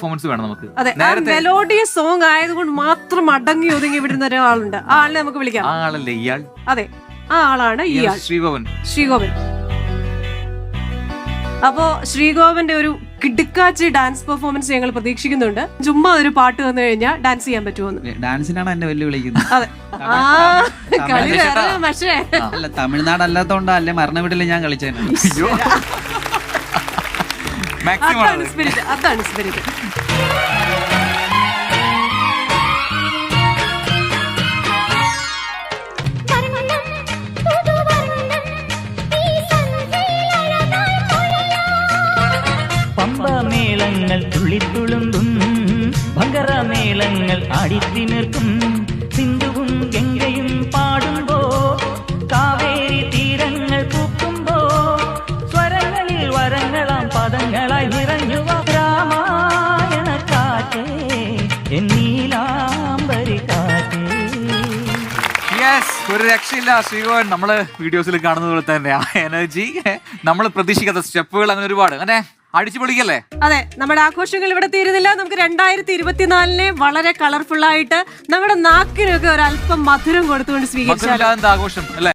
Performance വേണം നമുക്ക്. അതെ മെലോഡിയസ് സോങ് ആയതുകൊണ്ട് മാത്രം അടങ്ങി ഒതുങ്ങി വിടുന്ന ഒരാളുണ്ട്. ആ ആളിനെ നമുക്ക് വിളിക്കാം. ആ ആളല്ലേ ഇയാൾ? അതെ ആ ആളാണ് ഇയാൾ ശ്രീഗോപൻ. അപ്പോ ശ്രീഗോപന്റെ ഒരു കിടുക്കാച്ചി ഡാൻസ് പെർഫോമൻസ് ഞങ്ങൾ പ്രതീക്ഷിക്കുന്നുണ്ട്. ചുമ്മാ ഒരു പാട്ട് വന്നു കഴിഞ്ഞാൽ ഡാൻസ് ചെയ്യാൻ പറ്റുമോ ഡാൻസിനാണ് എന്നെ വെല്ലുവിളിക്കുന്നത്. അതെ. കളി പക്ഷേ അല്ല തമിഴ്നാട് അല്ലാത്തോണ്ടാ അല്ലെ മരണ വീട്ടിൽ ഞാൻ മാക്സിമം അതാണ് സ്പിരിറ്റ് അതാണ് സ്പിരിറ്റ് പമ്പമേളങ്ങൾ തുള്ളിത്തുളുമ്പും ഭങ്കരമേളങ്ങൾ ആടിത്തിമിർക്കും. പദങ്ങളായി നിറഞ്ഞു രാമായണ കാറ്റേ എന്നീലാംബരി കാറ്റേ. യെസ് ഒരു രക്ഷയില്ല ശ്രീകോൻ. നമ്മൾ വീഡിയോസിൽ കാണുന്നത് പോലെ തന്നെ ആ എനർജി നമ്മൾ പ്രതീക്ഷിക്കാത്ത സ്റ്റെപ്പുകൾ അങ്ങനെ ഒരുപാട്. അങ്ങനെ അടിച്ചു പൊളിക്കല്ലേ? അതെ നമ്മുടെ ആഘോഷങ്ങൾ ഇവിടെ തീരുന്നില്ല. നമുക്ക് രണ്ടായിരത്തി ഇരുപത്തിനാലിനെ വളരെ കളർഫുൾ ആയിട്ട് നമ്മുടെ നാക്കിനൊക്കെ ഒരു അല്പം മധുരം കൊടുത്തുകൊണ്ട് സ്വീകരിച്ചു ആഘോഷം അല്ലേ?